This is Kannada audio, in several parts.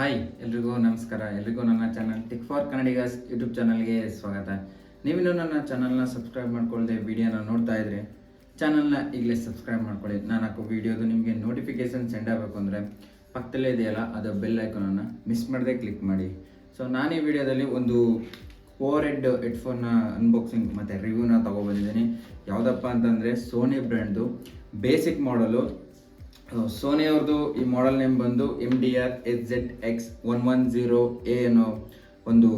ಹಾಯ್ ಎಲ್ರಿಗೂ ನಮಸ್ಕಾರ. ಎಲ್ರಿಗೂ ನನ್ನ channel tick for Kannadigas YouTube ಚಾನಲ್ಗೆ ಸ್ವಾಗತ. ನೀವಿನ್ನೂ ನನ್ನ ಚಾನಲ್ನ ಸಬ್ಸ್ಕ್ರೈಬ್ ಮಾಡ್ಕೊಳ್ಳದೆ ವಿಡಿಯೋನ ನೋಡ್ತಾ ಇದ್ರೆ ಚಾನಲ್ನ ಈಗಲೇ ಸಬ್ಸ್ಕ್ರೈಬ್ ಮಾಡ್ಕೊಳ್ಳಿ. ನಾನು ಹಾಕೋ ವಿಡಿಯೋದು ನಿಮಗೆ ನೋಟಿಫಿಕೇಶನ್ ಸೆಂಡ್ ಆಗಬೇಕು ಅಂದರೆ, ಪಕ್ಕದಲ್ಲೇ ಇದೆಯಲ್ಲ, ಅದು ಬೆಲ್ ಐಕಾನನ್ನು ಮಿಸ್ ಮಾಡದೆ ಕ್ಲಿಕ್ ಮಾಡಿ. ಸೊ ನಾನು ಈ ವಿಡಿಯೋದಲ್ಲಿ ಒಂದು ಓವರ್ ಹೆಡ್ ಹೆಡ್ಫೋನ್ನ ಅನ್ಬಾಕ್ಸಿಂಗ್ ಮತ್ತು ರಿವ್ಯೂನ ತೊಗೊಬಂದಿದ್ದೀನಿ ಯಾವುದಪ್ಪ ಅಂತಂದರೆ ಸೋನಿ ಬ್ರ್ಯಾಂಡ್ದು ಬೇಸಿಕ್ ಮಾಡಲು ಸೋನಿ ಅವ್ರದ್ದು ಈ ಮಾಡೆಲ್ ನೇಮ್ ಬಂದು M D R H Z X one one zero A ಅನ್ನೋ ಒಂದು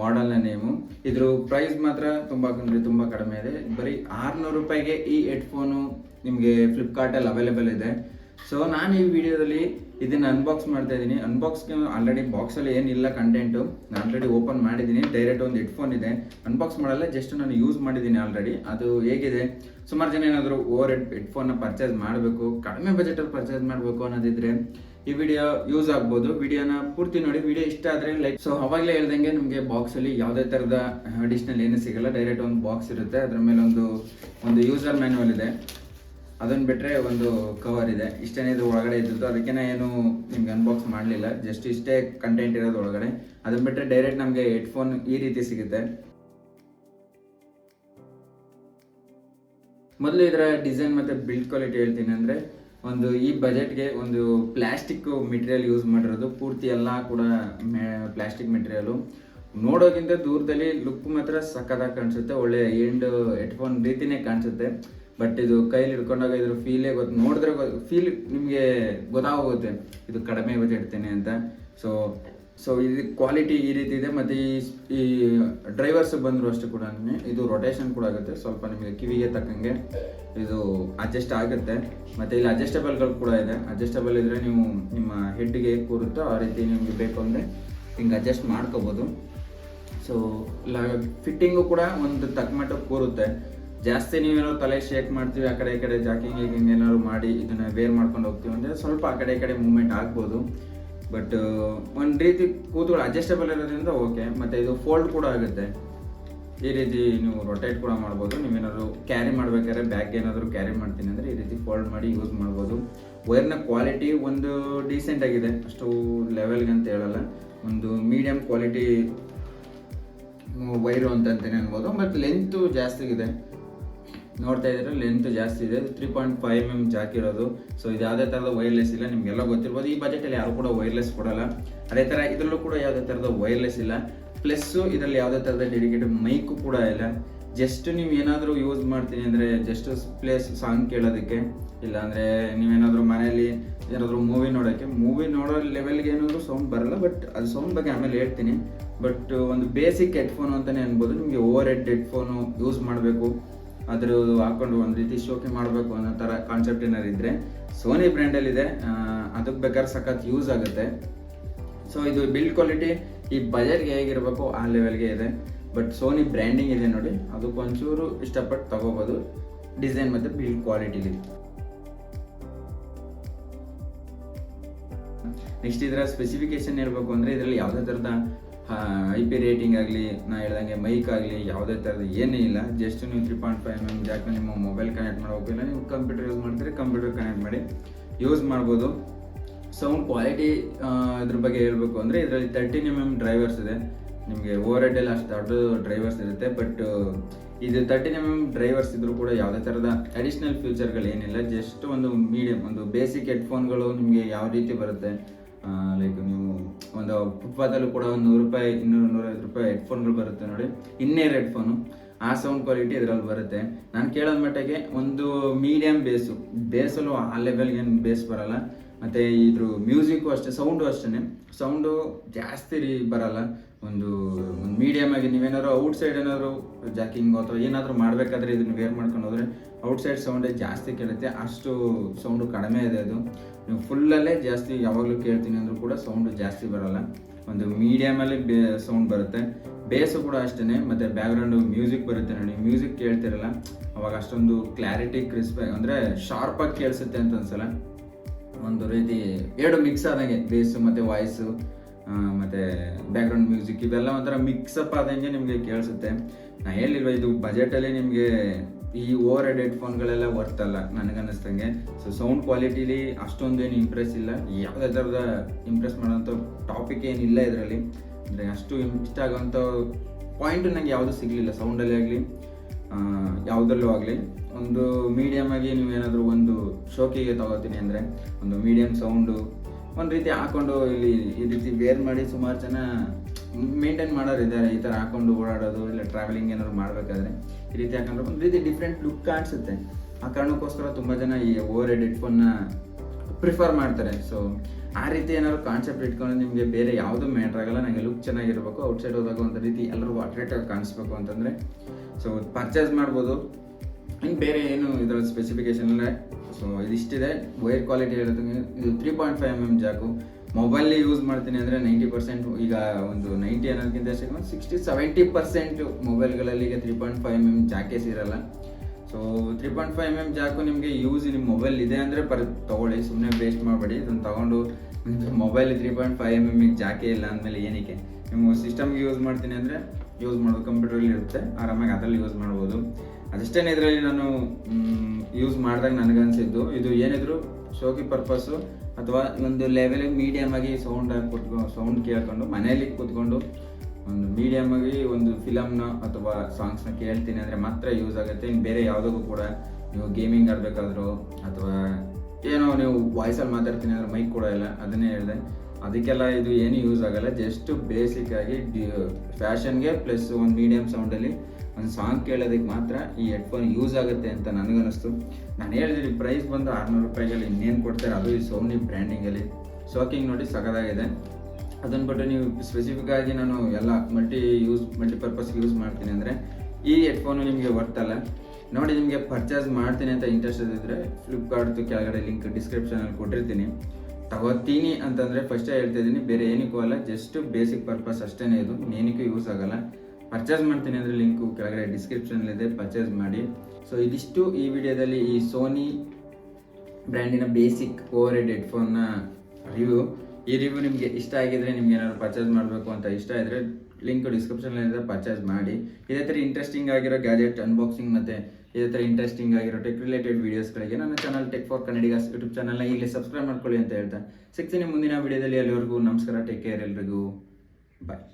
ಮಾಡೆಲ್ನ ನೇಮು ಇದ್ರ ಪ್ರೈಸ್ ಮಾತ್ರ ತುಂಬ ಅಂದರೆ ತುಂಬ ಕಡಿಮೆ ಇದೆ. ಬರೀ ಆರುನೂರು ರೂಪಾಯಿಗೆ ಈ ಹೆಡ್ಫೋನು ನಿಮಗೆ ಫ್ಲಿಪ್ಕಾರ್ಟಲ್ಲಿ ಅವೈಲೇಬಲ್ ಇದೆ. ಸೊ ನಾನು ಈ ವಿಡಿಯೋದಲ್ಲಿ ಇದನ್ನು ಅನ್ಬಾಕ್ಸ್ ಮಾಡ್ತಾ ಇದ್ದೀನಿ. ಅನ್ಬಾಕ್ಸ್ ಆಲ್ರೆಡಿ ಬಾಕ್ಸಲ್ಲಿ ಏನಿಲ್ಲ ಕಂಟೆಂಟು ನಾನು ಆಲ್ರೆಡಿ ಓಪನ್ ಮಾಡಿದ್ದೀನಿ. ಡೈರೆಕ್ಟ್ ಒಂದು ಹೆಡ್ಫೋನ್ ಇದೆ. ಅನ್ಬಾಕ್ಸ್ ಮಾಡಲ್ಲ ಜಸ್ಟ್ ನಾನು ಯೂಸ್ ಮಾಡಿದ್ದೀನಿ ಆಲ್ರೆಡಿ ಅದು ಹೇಗಿದೆ? ಸುಮಾರು ಜನ ಏನಾದರೂ ಓವರ್ ಹೆಡ್ ಹೆಡ್ಫೋನ್ನ ಪರ್ಚೇಸ್ ಮಾಡಬೇಕು, ಕಡಿಮೆ ಬಜೆಟಲ್ಲಿ ಪರ್ಚೇಸ್ ಮಾಡಬೇಕು ಅನ್ನೋದಿದ್ರೆ ಈ ವಿಡಿಯೋ ಯೂಸ್ ಆಗ್ಬೋದು. ವಿಡಿಯೋನ ಪೂರ್ತಿ ನೋಡಿ. ವಿಡಿಯೋ ಇಷ್ಟ ಆದರೆ ಲೈಕ್ ಸೊ ಅವಾಗಲೇ ಹೇಳ್ದಂಗೆ ನಿಮಗೆ ಬಾಕ್ಸಲ್ಲಿ ಯಾವುದೇ ಥರದ ಅಡಿಷ್ನಲ್ ಏನೂ ಸಿಗಲ್ಲ. ಡೈರೆಕ್ಟ್ ಒಂದು ಬಾಕ್ಸ್ ಇರುತ್ತೆ. ಅದ್ರ ಮೇಲೆ ಒಂದು ಒಂದು ಯೂಸರ್ ಮ್ಯಾನ್ಯುವಲ್ ಇದೆ. ಅದನ್ನು ಬಿಟ್ಟರೆ ಒಂದು ಕವರ್ ಇದೆ. ಇಷ್ಟೇ ಇದು ಒಳಗಡೆ ಇದ್ದಿತ್ತು ಅದಕ್ಕೆ ಏನು ನಿಮ್ಗೆ ಅನ್ಬಾಕ್ಸ್ ಮಾಡಲಿಲ್ಲ. ಜಸ್ಟ್ ಇಷ್ಟೇ ಕಂಟೆಂಟ್ ಇರೋದು ಒಳಗಡೆ. ಅದನ್ನು ಬಿಟ್ಟರೆ ಡೈರೆಕ್ಟ್ ನಮಗೆ ಹೆಡ್ಫೋನ್ ಈ ರೀತಿ ಸಿಗುತ್ತೆ. ಮೊದಲು ಇದರ ಡಿಸೈನ್ ಮತ್ತು ಬಿಲ್ಡ್ ಕ್ವಾಲಿಟಿ ಹೇಳ್ತೀನಿ ಅಂದರೆ, ಒಂದು ಈ ಬಜೆಟ್ಗೆ ಒಂದು ಪ್ಲಾಸ್ಟಿಕ್ ಮೆಟೀರಿಯಲ್ ಯೂಸ್ ಮಾಡಿರೋದು. ಪೂರ್ತಿ ಎಲ್ಲ ಕೂಡ ಪ್ಲಾಸ್ಟಿಕ್ ಮೆಟೀರಿಯಲು ನೋಡೋಕ್ಕಿಂತ ದೂರದಲ್ಲಿ ಲುಕ್ ಮಾತ್ರ ಸಕ್ಕತ್ತಾಗಿ ಕಾಣಿಸುತ್ತೆ. ಒಳ್ಳೆ ಎಂಡ್ ಹೆಡ್ಫೋನ್ ರೀತಿನೇ ಕಾಣಿಸುತ್ತೆ. ಬಟ್ ಇದು ಕೈಲಿ ಹಿಡ್ಕೊಂಡಾಗ ಇದ್ರ ಫೀಲೇ ಗೊತ್ತು ನೋಡಿದ್ರೆ ಫೀಲ್ ನಿಮಗೆ ಗೊತ್ತಾಗೋಗುತ್ತೆ. ಇದು ಕಡಿಮೆ ಬಜೆಟ್ತೇನೆ ಅಂತ. ಸೊ ಸೊ ಇದು ಕ್ವಾಲಿಟಿ ಈ ರೀತಿ ಇದೆ. ಮತ್ತು ಈ ಈ ಡ್ರೈವರ್ಸ್ ಬಂದರೂ ಅಷ್ಟು ಕೂಡ ಇದು ರೊಟೇಷನ್ ಕೂಡ ಆಗುತ್ತೆ. ಸ್ವಲ್ಪ ನಿಮಗೆ ಕಿವಿಗೆ ತಕ್ಕಂಗೆ ಇದು ಅಡ್ಜಸ್ಟ್ ಆಗುತ್ತೆ. ಮತ್ತು ಇಲ್ಲಿ ಅಡ್ಜಸ್ಟಬಲ್ಗಳು ಕೂಡ ಇದೆ. ಅಡ್ಜಸ್ಟಬಲ್ ಇದ್ದರೆ ನೀವು ನಿಮ್ಮ ಹೆಡ್ಗೆ ಕೂರುತ್ತೋ ಆ ರೀತಿ ನಿಮಗೆ ಬೇಕು ಅಂದರೆ ಹಿಂಗೆ ಅಡ್ಜಸ್ಟ್ ಮಾಡ್ಕೋಬೋದು. ಸೊ ಲ ಫಿಟ್ಟಿಂಗು ಕೂಡ ಒಂದು ತಕ್ಕ ಮಟ್ಟಕ್ಕೆ ಕೂರುತ್ತೆ. ಜಾಸ್ತಿ ನೀವೇನಾದ್ರು ತಲೆ ಶೇಕ್ ಮಾಡ್ತೀವಿ, ಆ ಕಡೆ ಈ ಕಡೆ ಜಾಕಿಂಗ್ ಗೀಕಿಂಗ್ ಏನಾದ್ರು ಮಾಡಿ, ಇದನ್ನ ವೇರ್ ಮಾಡ್ಕೊಂಡು ಹೋಗ್ತೀವಿ. ಅಂದರೆ ಸ್ವಲ್ಪ ಆ ಕಡೆ ಈ ಕಡೆ ಮೂವ್ಮೆಂಟ್ ಆಗ್ಬೋದು. ಬಟ್ ಒಂದು ರೀತಿ ಕೂತುಗಳು ಅಡ್ಜಸ್ಟೇಬಲ್ ಇರೋದ್ರಿಂದ ಓಕೆ ಮತ್ತು ಇದು ಫೋಲ್ಡ್ ಕೂಡ ಆಗುತ್ತೆ. ಈ ರೀತಿ ನೀವು ರೊಟೇಟ್ ಕೂಡ ಮಾಡ್ಬೋದು. ನೀವೇನಾದ್ರು ಕ್ಯಾರಿ ಮಾಡ್ಬೇಕಾದ್ರೆ ಬ್ಯಾಗ್ ಏನಾದರೂ ಕ್ಯಾರಿ ಮಾಡ್ತೀನಿ ಅಂದರೆ ಈ ರೀತಿ ಫೋಲ್ಡ್ ಮಾಡಿ ಯೂಸ್ ಮಾಡ್ಬೋದು. ವೈರ್ನ ಕ್ವಾಲಿಟಿ ಒಂದು ಡೀಸೆಂಟ್ ಆಗಿದೆ. ಅಷ್ಟು ಲೆವೆಲ್ಗೆ ಅಂತ ಹೇಳಲ್ಲ. ಒಂದು ಮೀಡಿಯಮ್ ಕ್ವಾಲಿಟಿ ವೈರು ಅಂತ ಅಂತಾನೆ ಅನ್ಬೋದು. ಮತ್ತು ಲೆಂತು ಜಾಸ್ತಿ ಇದೆ ನೋಡ್ತಾ ಇದ್ರೆ ಲೆಂತ್ ಜಾಸ್ತಿ ಇದೆ. Three point five M jack ಇರೋದು. ಸೊ ಇದು ಯಾವುದೇ ಥರದ ವೈರ್ಲೆಸ್ ಇಲ್ಲ. ನಿಮ್ಗೆಲ್ಲ ಗೊತ್ತಿರ್ಬೋದು. ಈ ಬಜೆಟಲ್ಲಿ ಯಾರು ಕೂಡ ವೈರ್ಲೆಸ್ ಕೊಡಲ್ಲ. ಅದೇ ಥರ ಇದರಲ್ಲೂ ಕೂಡ ಯಾವುದೇ ಥರದ ವೈರ್ಲೆಸ್ ಇಲ್ಲ. ಪ್ಲಸ್ಸು ಇದರಲ್ಲಿ ಯಾವುದೇ ಥರದ ಡೆಡಿಕೇಟೆಡ್ ಮೈಕು ಕೂಡ ಇಲ್ಲ. ಜಸ್ಟ್ ನೀವು ಏನಾದರೂ ಯೂಸ್ ಮಾಡ್ತೀನಿ ಅಂದರೆ ಜಸ್ಟ್ ಪ್ಲೇಸ್ ಸಾಂಗ್ ಕೇಳೋದಕ್ಕೆ, ಇಲ್ಲಾಂದರೆ ನೀವೇನಾದರೂ ಮನೆಯಲ್ಲಿ ಏನಾದರೂ ಮೂವಿ ನೋಡೋಕ್ಕೆ. ಮೂವಿ ನೋಡೋ ಲೆವೆಲ್ಗೆ ಏನಾದರೂ ಸೌಂಡ್ ಬರಲ್ಲ ಬಟ್ ಅದು ಸೌಂಡ್ ಬಗ್ಗೆ ಆಮೇಲೆ ಹೇಳ್ತೀನಿ. ಬಟ್ ಒಂದು ಬೇಸಿಕ್ ಹೆಡ್ಫೋನು ಅಂತಲೇ ಅನ್ಬೋದು. ನಿಮಗೆ ಓವರ್ ಹೆಡ್ ಹೆಡ್ಫೋನು ಯೂಸ್ ಮಾಡಬೇಕು. ಅದ್ರ ಹಾಕೊಂಡು ಒಂದು ರೀತಿ ಶೋಕಿ ಮಾಡಬೇಕು ಅನ್ನೋ ಥರ ಕಾನ್ಸೆಪ್ಟ್ ಏನಾರು ಇದ್ದರೆ ಸೋನಿ ಬ್ರ್ಯಾಂಡಲ್ಲಿದೆ ಅದಕ್ಕೆ ಬೇಕಾದ್ರೆ ಸಖತ್ ಯೂಸ್ ಆಗುತ್ತೆ. ಸೊ ಇದು ಬಿಲ್ಡ್ ಕ್ವಾಲಿಟಿ ಈ ಬಜೆಟ್ಗೆ ಹೇಗಿರಬೇಕು ಆ ಲೆವೆಲ್ಗೆ ಇದೆ. ಬಟ್ ಸೋನಿ ಬ್ರ್ಯಾಂಡಿಂಗ್ ಇದೆ ನೋಡಿ. ಅದಕ್ಕೆ ಒಂಚೂರು ಇಷ್ಟಪಟ್ಟು ತಗೋಬೋದು. ಡಿಸೈನ್ ಮತ್ತು ಬಿಲ್ಡ್ ಕ್ವಾಲಿಟಿಲಿ ನೆಕ್ಸ್ಟ್ ಇದರ ಸ್ಪೆಸಿಫಿಕೇಶನ್ ಇರಬೇಕು ಅಂದರೆ ಇದರಲ್ಲಿ ಯಾವುದೇ ಥರದ ಐ ಪಿ ರೇಟಿಂಗ್ ಆಗಲಿ, ನಾ ಹೇಳ್ದಂಗೆ ಮೈಕ್ ಆಗಲಿ, ಯಾವುದೇ ಥರದ ಏನೇ ಇಲ್ಲ. ಜಸ್ಟ್ ನೀವು three point five M jack ನಿಮ್ಮ ಮೊಬೈಲ್ ಕನೆಕ್ಟ್ ಮಾಡೋಕ್ಕಿಲ್ಲ ನೀವು ಕಂಪ್ಯೂಟರ್ ಯೂಸ್ ಮಾಡ್ತೀರಿ ಕಂಪ್ಯೂಟರ್ ಕನೆಕ್ಟ್ ಮಾಡಿ ಯೂಸ್ ಮಾಡ್ಬೋದು. ಸೌಂಡ್ ಕ್ವಾಲಿಟಿ ಇದ್ರ ಬಗ್ಗೆ ಹೇಳಬೇಕು ಅಂದರೆ ಇದರಲ್ಲಿ ತರ್ಟೀನ್ ಎಂ ಎಂ ಡ್ರೈವರ್ಸ್ ಇದೆ. ನಿಮಗೆ ಓವರ್ ಹೆಡ್ ಎಲ್ಲ ಅಷ್ಟು ದೊಡ್ಡ ಡ್ರೈವರ್ಸ್ ಇರುತ್ತೆ. ಬಟ್ ಇದು ತರ್ಟೀನ್ ಎಂ ಎಂ ಡ್ರೈವರ್ಸ್ ಇದ್ರೂ ಕೂಡ ಯಾವುದೇ ಥರದ ಅಡಿಷ್ನಲ್ ಫ್ಯೂಚರ್ಗಳು ಏನಿಲ್ಲ. ಜಸ್ಟ್ ಒಂದು ಮೀಡಿಯಮ್ ಒಂದು ಬೇಸಿಕ್ ಹೆಡ್ಫೋನ್ಗಳು ನಿಮಗೆ ಯಾವ ರೀತಿ ಬರುತ್ತೆ ಲೈಕ್ ನೀವು ಒಂದು ಫುಟ್ಪಾತಲ್ಲೂ ಕೂಡ ಒಂದು ನೂರು ರೂಪಾಯಿ, ಇನ್ನೂರು, ನೂರೈವತ್ತು ರೂಪಾಯಿ ಹೆಡ್ಫೋನ್ಗಳು ಬರುತ್ತೆ ನೋಡಿ. ಇನ್ನೇರ್ ಹೆಡ್ಫೋನು ಆ ಸೌಂಡ್ ಕ್ವಾಲಿಟಿ ಇದರಲ್ಲಿ ಬರುತ್ತೆ. ನಾನು ಕೇಳೋದ್ ಮಟ್ಟಿಗೆ ಒಂದು ಮೀಡಿಯಮ್ ಬೇಸು ಬೇಸಲ್ಲೂ ಆ ಲೆವೆಲ್ಗೆ ಏನು ಬೇಸ್ ಬರಲ್ಲ. ಮತ್ತು ಇದ್ರ ಮ್ಯೂಸಿಕ್ಕು ಅಷ್ಟೇ ಸೌಂಡು ಅಷ್ಟೇ ಸೌಂಡು ಜಾಸ್ತಿ ರೀ ಬರಲ್ಲ. ಒಂದು ಒಂದು ಮೀಡಿಯಮ್ ಆಗಿ ನೀವೇನಾದ್ರು ಔಟ್ಸೈಡ್ ಏನಾದ್ರು ಜಾಕಿಂಗ್ ಅಥವಾ ಏನಾದರೂ ಮಾಡಬೇಕಾದ್ರೆ ಇದನ್ನು ವೇರ್ ಮಾಡ್ಕೊಂಡು ಹೋದರೆ ಔಟ್ ಸೈಡ್ ಸೌಂಡೇ ಜಾಸ್ತಿ ಕೇಳುತ್ತೆ. ಅಷ್ಟು ಸೌಂಡು ಕಡಿಮೆ ಇದೆ ಅದು. ನೀವು ಫುಲ್ಲಲ್ಲೇ ಜಾಸ್ತಿ ಯಾವಾಗಲೂ ಕೇಳ್ತೀನಿ ಅಂದರೂ ಕೂಡ ಸೌಂಡು ಜಾಸ್ತಿ ಬರೋಲ್ಲ. ಒಂದು ಮೀಡಿಯಮಲ್ಲಿ ಬೇ ಸೌಂಡ್ ಬರುತ್ತೆ. ಬೇಸು ಕೂಡ ಅಷ್ಟೇ ಮತ್ತು ಬ್ಯಾಕ್ಗ್ರೌಂಡು ಮ್ಯೂಸಿಕ್ ಬರುತ್ತೆ. ನೋಡಿ ಮ್ಯೂಸಿಕ್ ಕೇಳ್ತಿರಲ್ಲ, ಅವಾಗ ಅಷ್ಟೊಂದು ಕ್ಲಾರಿಟಿ ಕ್ರಿಸ್ಪ್ ಅಂದರೆ ಶಾರ್ಪಾಗಿ ಕೇಳಿಸುತ್ತೆ ಅಂತ ಅನ್ಸಲ್ಲ. ಒಂದು ರೀತಿ ಎರಡು ಮಿಕ್ಸ್ ಆದಂಗೆ ಬೇಸು ಮತ್ತು ವಾಯ್ಸು ಮತ್ತು ಬ್ಯಾಕ್ಗ್ರೌಂಡ್ ಮ್ಯೂಸಿಕ್ ಇವೆಲ್ಲ ಒಂಥರ ಮಿಕ್ಸಪ್ ಆದಂಗೆ ನಿಮಗೆ ಕೇಳಿಸುತ್ತೆ. ನಾನು ಹೇಳಿಲ್ವ, ಇದು ಬಜೆಟಲ್ಲಿ ನಿಮಗೆ ಈ ಓವರ್ ಹೆಡ್ ಹೆಡ್ಫೋನ್ಗಳೆಲ್ಲ ವರ್ತ್ ಅಲ್ಲ, ನನಗನ್ನಿಸ್ದಂಗೆ. ಸೊ ಸೌಂಡ್ ಕ್ವಾಲಿಟಿಲಿ ಅಷ್ಟೊಂದೇನು ಇಂಪ್ರೆಸ್ ಇಲ್ಲ. ಯಾವುದೇ ಥರದ ಇಂಪ್ರೆಸ್ ಮಾಡೋಂಥ ಟಾಪ್ ಟಾಪಿಕ್ ಏನಿಲ್ಲ ಇದರಲ್ಲಿ. ಅಂದರೆ ಅಷ್ಟು ಇಷ್ಟ ಆಗೋಂಥ ಪಾಯಿಂಟು ನನಗೆ ಯಾವುದೂ ಸಿಗಲಿಲ್ಲ ಸೌಂಡಲ್ಲೇ ಆಗಲಿ ಯಾವುದರಲ್ಲೂ ಆಗಲಿ. ಒಂದು ಮೀಡಿಯಮ್ ಆಗಿ ನೀವೇನಾದರೂ ಒಂದು ಶೋಕಿಗೆ ತಗೋತೀನಿ ಅಂದರೆ, ಒಂದು ಮೀಡಿಯಮ್ ಸೌಂಡು ಒಂದು ರೀತಿ ಹಾಕೊಂಡು ಇಲ್ಲಿ ಈ ರೀತಿ ವೇರ್ ಮಾಡಿ ಸುಮಾರು ಜನ ಮೇಂಟೈನ್ ಮಾಡೋರು ಇದ್ದಾರೆ, ಈ ಥರ ಹಾಕೊಂಡು ಓಡಾಡೋದು ಇಲ್ಲ ಟ್ರಾವೆಲಿಂಗ್ ಏನಾದ್ರು ಮಾಡಬೇಕಾದ್ರೆ ಈ ರೀತಿ ಹಾಕೊಂಡ್ರೆ ಒಂದು ರೀತಿ ಡಿಫ್ರೆಂಟ್ ಲುಕ್ ಕಾಣಿಸುತ್ತೆ. ಆ ಕಾರಣಕ್ಕೋಸ್ಕರ ತುಂಬ ಜನ ಈ ಓವರ್ ಹೆಡ್ ಹೆಡ್ಫೋನ್ನ ಪ್ರಿಫರ್ ಮಾಡ್ತಾರೆ. ಸೊ ಆ ರೀತಿ ಏನಾದ್ರು ಕಾನ್ಸೆಪ್ಟ್ ಇಟ್ಕೊಂಡು ನಿಮಗೆ ಬೇರೆ ಯಾವುದೂ ಮ್ಯಾಟ್ರ್ ಆಗಲ್ಲ ನನಗೆ ಲುಕ್ ಚೆನ್ನಾಗಿರ್ಬೇಕು ಔಟ್ಸೈಡ್ ಹೋದಾಗ ಒಂದು ರೀತಿ ಎಲ್ಲರೂ ಅಟ್ರಾಕ್ಟಿವ್ ಕಾಣಿಸ್ಬೇಕು ಅಂತಂದರೆ ಸೊ ಪರ್ಚೇಸ್ ಮಾಡ್ಬೋದು. ಇನ್ನು ಬೇರೆ ಏನು ಇದರ ಸ್ಪೆಸಿಫಿಕೇಶನ್ ಅಂದರೆ ಸೊ ಇದಿಷ್ಟಿದೆ. ವೈರ್ ಕ್ವಾಲಿಟಿ ಹೇಳೋದಕ್ಕೆ ಇದು three point five M M jack. Mobile use ಮಾಡ್ತೀನಿ ಅಂದರೆ ನೈಂಟಿ ಪರ್ಸೆಂಟ್ ಈಗ ಒಂದು ನೈಂಟಿ ಅನ್ನೋದಕ್ಕಿಂತ ಸಿಕ್ಸ್ಟಿ ಸೆವೆಂಟಿ ಪರ್ಸೆಂಟ್ ಮೊಬೈಲ್ಗಳಲ್ಲಿ ಈಗ three point five M M jacks ಇರಲ್ಲ. So three point five M M jack ನಿಮಗೆ ಯೂಸ್ ನಿಮ್ಮ ಮೊಬೈಲ್ ಇದೆ ಅಂದರೆ ಪರ್, ತೊಗೊಳ್ಳಿ ಸುಮ್ಮನೆ ವೇಸ್ಟ್ ಮಾಡಬೇಡಿ. ಇದನ್ನು ತೊಗೊಂಡು mobile three point five M ಎಮ್ಮಿಗೆ ಜಾಕೆ ಇಲ್ಲ ಅಂದಮೇಲೆ ಏನಕ್ಕೆ? ನಿಮ್ಮ ಸಿಸ್ಟಮ್ಗೆ ಯೂಸ್ ಮಾಡ್ತೀನಿ ಅಂದರೆ ಯೂಸ್ ಮಾಡೋದು ಕಂಪ್ಯೂಟರಲ್ಲಿ ಇರುತ್ತೆ. ಆರಾಮಾಗಿ ಅದರಲ್ಲಿ ಯೂಸ್ ಮಾಡ್ಬೋದು. ಅದಷ್ಟೇ ಇದರಲ್ಲಿ ನಾನು ಯೂಸ್ ಮಾಡಿದಾಗ ನನಗನ್ಸಿದ್ದು. ಇದು ಏನಿದ್ರು ಶೋಕಿ ಪರ್ಪಸ್ಸು ಅಥವಾ ಒಂದು ಲೆವೆಲ್ ಮೀಡಿಯಮ್ ಆಗಿ ಸೌಂಡ್ ಆಗಿ ಕುತ್ಕೊ ಸೌಂಡ್ ಕೇಳ್ಕೊಂಡು ಮನೆಯಲ್ಲಿ ಕೂತ್ಕೊಂಡು ಒಂದು ಮೀಡಿಯಮ್ ಆಗಿ ಒಂದು ಫಿಲಮ್ನ ಅಥವಾ ಸಾಂಗ್ಸ್ನ ಕೇಳ್ತೀನಿ ಅಂದರೆ ಮಾತ್ರ ಯೂಸ್ ಆಗುತ್ತೆ. ಇನ್ನು ಬೇರೆ ಯಾವುದಕ್ಕೂ ಕೂಡ ನೀವು ಗೇಮಿಂಗ್ ಆಡಬೇಕಾದ್ರು ಅಥವಾ ಏನೋ ನೀವು ವಾಯ್ಸಲ್ಲಿ ಮಾತಾಡ್ತೀನಿ ಅಂದರೆ ಮೈಕ್ ಕೂಡ ಇಲ್ಲ, ಅದನ್ನೇ ಹೇಳಿದೆ. ಅದಕ್ಕೆಲ್ಲ ಇದು ಏನು ಯೂಸ್ ಆಗಲ್ಲ. ಜಸ್ಟ್ ಬೇಸಿಕ್ ಆಗಿ ಫ್ಯಾಷನ್ಗೆ ಪ್ಲಸ್ ಒಂದು ಮೀಡಿಯಮ್ ಸೌಂಡಲ್ಲಿ ಒಂದು ಸಾಂಗ್ ಕೇಳೋದಕ್ಕೆ ಮಾತ್ರ ಈ ಹೆಡ್ಫೋನ್ ಯೂಸ್ ಆಗುತ್ತೆ ಅಂತ ನನಗನ್ನಿಸ್ತು. ನಾನು ಹೇಳಿದ್ರೆ ಪ್ರೈಸ್ ಬಂದು ಆರುನೂರು ರೂಪಾಯಿಗೆ ಇನ್ನೇನು ಕೊಡ್ತಾರೆ? ಅದು ಈ ಸೋನಿ ಬ್ರ್ಯಾಂಡಿಂಗಲ್ಲಿ ಸೋಕಿಂಗ್ ನೋಡಿ ಸಕದಾಗಿದೆ ಅದನ್ನು ಬಿಟ್ಟು ನೀವು ಸ್ಪೆಸಿಫಿಕ್ ಆಗಿ ನಾನು ಎಲ್ಲ ಮಲ್ಟಿ ಯೂಸ್ ಮಲ್ಟಿಪರ್ಪಸ್ಗೆ ಯೂಸ್ ಮಾಡ್ತೀನಿ ಅಂದರೆ ಈ ಹೆಡ್ಫೋನು ನಿಮಗೆ ಅಲ್ಲ. ನೋಡಿ ನಿಮಗೆ ಪರ್ಚೇಸ್ ಮಾಡ್ತೀನಿ ಅಂತ ಇಂಟ್ರೆಸ್ಟ್ ಇದ್ದರೆ ಫ್ಲಿಪ್ಕಾರ್ಟ್ದು ಕೆಳಗಡೆ ಲಿಂಕ್ ಡಿಸ್ಕ್ರಿಪ್ಷನಲ್ಲಿ ಕೊಟ್ಟಿರ್ತೀನಿ. ತಗೋತೀನಿ ಅಂತಂದರೆ ಫಸ್ಟೇ ಹೇಳ್ತಿದ್ದೀನಿ ಬೇರೆ ಏನಕ್ಕೂ ಅಲ್ಲ ಜಸ್ಟ್ ಬೇಸಿಕ್ ಪರ್ಪಸ್ ಅಷ್ಟೇ ಇದು. ಏನಕ್ಕೂ ಯೂಸ್ ಆಗಲ್ಲ. ಪರ್ಚೇಸ್ ಮಾಡ್ತೀನಿ ಅಂದರೆ ಲಿಂಕು ಕೆಳಗಡೆ ಡಿಸ್ಕ್ರಿಪ್ಷನಲ್ಲಿದೆ ಪರ್ಚೇಸ್ ಮಾಡಿ. ಸೊ ಇದಿಷ್ಟು ಈ ವಿಡಿಯೋದಲ್ಲಿ ಈ ಸೋನಿ ಬ್ರ್ಯಾಂಡಿನ ಬೇಸಿಕ್ ಓವರ್ ಹೆಡ್ ಹೆಡ್ಫೋನ್ನ ರಿವ್ಯೂ ಈ ರಿವ್ಯೂ ನಿಮಗೆ ಇಷ್ಟ ಆಗಿದ್ರೆ ನಿಮ್ಗೆ ಏನಾದ್ರು ಪರ್ಚೇಸ್ ಮಾಡಬೇಕು ಅಂತ ಇಷ್ಟ ಇದ್ದರೆ ಲಿಂಕ್ ಡಿಸ್ಕ್ರಿಪ್ಷನಲ್ಲಿದೆ ಪರ್ಚೇಸ್ ಮಾಡಿ. ಇದೇ ಥರ ಇಂಟ್ರೆಸ್ಟಿಂಗ್ ಆಗಿರೋ ಗ್ಯಾಜೆಟ್ ಅನ್ಬಾಕ್ಸಿಂಗ್ ಮತ್ತು ಇದೇ ಥರ ಇಂಟ್ರೆಸ್ಟಿಂಗ್ ಆಗಿರೋ ಟೆಕ್ ರಿಲೇಟೆಡ್ ವೀಡಿಯೋಸ್ಗಳಿಗೆ ನನ್ನ channel tech for Kannadigas YouTube ಚಾನಲ್ನ ಇಲ್ಲಿ ಸಬ್ಸ್ಕ್ರೈಬ್ ಮಾಡ್ಕೊಳ್ಳಿ ಅಂತ ಹೇಳ್ತಾ. ಸಿಗ್ತೀನಿ ಮುಂದಿನ ವಿಡಿಯೋದಲ್ಲಿ. ಅಲ್ಲಿವರೆಗೂ ನಮಸ್ಕಾರ. ಟೇಕ್ ಕೇರ್ ಎಲ್ರಿಗೂ. ಬಾಯ್